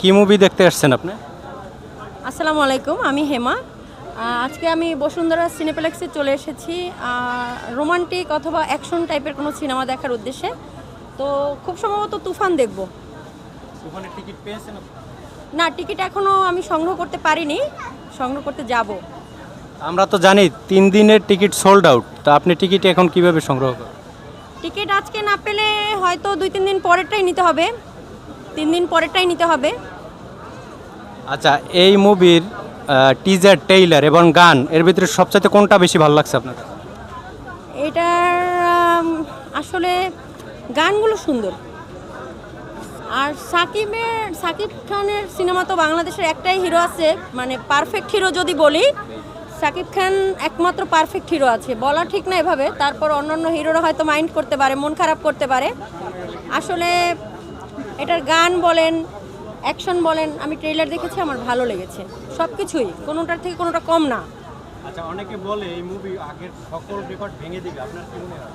কি মুভি দেখতে আসছেন আপনি? আসসালামু আলাইকুম আমি হেমা। আজকে আমি বসুন্ধরা সিনেপ্লেক্সে চলে এসেছি। রোমান্টিক অথবা অ্যাকশন টাইপের কোনো সিনেমা দেখার উদ্দেশ্যে। তো খুব সম্ভবত তুফান দেখব। ওখানে টিকিট পেয়েছেন না টিকিট এখনও আমি সংগ্রহ করতে পারিনি। সংগ্রহ করতে যাব। আমরা তো জানি তিন দিনের টিকিট সোল্ড আউট তা আপনি টিকিট এখন কীভাবে সংগ্রহ করেন? টিকিট আজকে না পেলে হয়তো দুই তিন দিন পরেরটাই নিতে হবে। তিন দিন পরেরটাই নিতে হবে। আচ্ছা এই মুভির টিজার টেইলার এবং গান এর ভিতরে সবচাইতে কোনটা বেশি ভালো লাগছে আপনার? এটার আসলে গানগুলো সুন্দর। আর সাকিবের সাকিব খানের সিনেমা তো বাংলাদেশের একটাই হিরো আছে। মানে পারফেক্ট হিরো যদি বলি সাকিব খান একমাত্র পারফেক্ট হিরো আছে। বলা ঠিক না এভাবে তারপর অন্যান্য হিরোরা হয়তো মাইন্ড করতে পারে মন খারাপ করতে পারে। আসলে এটার গান বলেন অ্যাকশন বলেন আমি ট্রেলার দেখেছি আমার ভালো লেগেছে। সব কিছুই কোনোটার থেকে কোনোটা কম না। আচ্ছা অনেকে বলে এই মুভি আগের সকল রেকর্ড ভেঙে দিবে আপনার কি মনে হয়?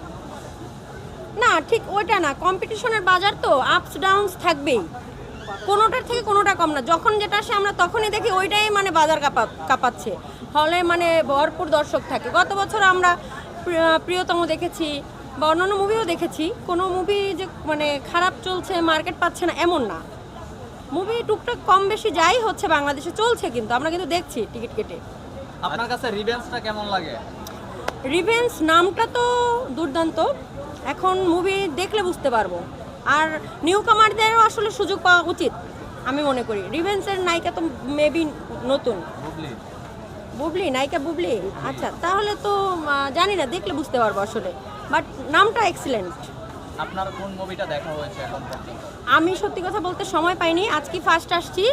না ঠিক ওইটা না কম্পিটিশনের বাজার তো আপস ডাউনস থাকবেই। কোনোটার থেকে কোনোটা কম না। যখন যেটা আসে আমরা তখনই দেখি ওইটাই মানে বাজার কাপা কাঁপাচ্ছে। হলে মানে ভরপুর দর্শক থাকে। গত বছর আমরা প্রিয়তম দেখেছি বা অন্যান্য মুভিও দেখেছি। কোনো মুভি যে মানে খারাপ চলছে মার্কেট পাচ্ছে না এমন না। মুভি টুকটাক কম বেশি যাই হচ্ছে বাংলাদেশে চলছে কিন্তু। আমরা কিন্তু দেখছি টিকিট কেটে। আপনার কাছে রিভেন্সটা কেমন লাগে? রিভেন্স নামটা তো দুর্দান্ত। এখন মুভি দেখলে বুঝতে পারব। আর নিউ কামারদেরও আসলে সুযোগ পাওয়া উচিত আমি মনে করি। রিভেন্সের নায়িকা তো মেবি নতুন। বুবলি। বুবলি নায়িকা বুবলি? আচ্ছা তাহলে তো জানি না দেখলে বুঝতে পারব আসলে। বাট নামটা এক্সিলেন্ট আপনার কোন মুভিটা দেখা হয়েছে এখন পর্যন্ত? আমি সত্যি কথা বলতে সময় পাইনি। আজকে ফার্স্ট আসছি।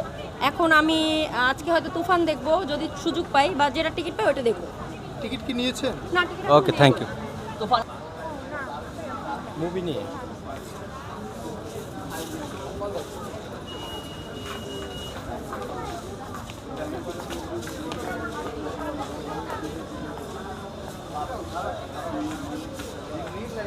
এখন আমি আজকে হয়তো তুফান দেখব। যদি সুযোগ পাই বা যেটা টিকিট পাই ওটা দেখব। টিকিট কি নিয়েছেন? না ticket okay thank you Toofan movie নিয়ে?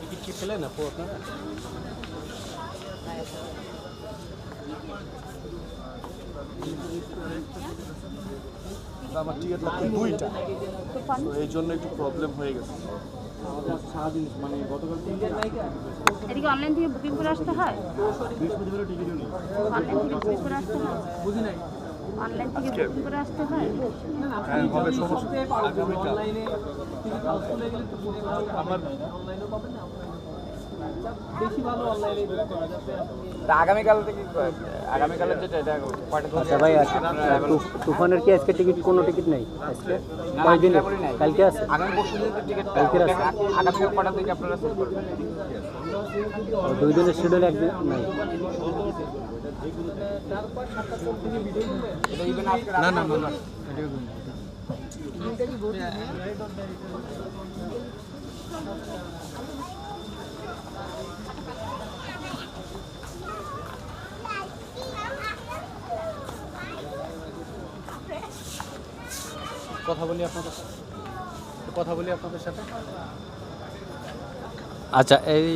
টিকিট কি পেলেন আপু আপনারা আমার টিকিট লাগতো দুইটা তো এই জন্য একটু প্রবলেম হয়ে গেছে মানে গতকাল এদিকে অনলাইন থেকে বুকিং করে আসতে হয়? বৃহস্পতিবারও অনলাইন থেকে বুকিং করে আসতে হয়? বুঝি নাই। অনলাইন থেকে বুকিং করে আসতে হয়? হ্যাঁ হবে সমস্যা আগামীকাল। আমার আগামীকাল থেকে আগামীকালের যেটা এটা আচ্ছা ভাই তুফানের কি আজকে টিকিট কোনো টিকিট নেই? আজকে কয়দিন কালকে আছে। আগামী পরশু দিন টিকিট কালকে আছে। আগামীকাল কটা থেকে আপনারা সেল করবেন? দুই দিনের শিডিউল একদিন নাই। না না না না কথা বলি আপনাদের কথা বলি আপনাদের সাথে? আচ্ছা এই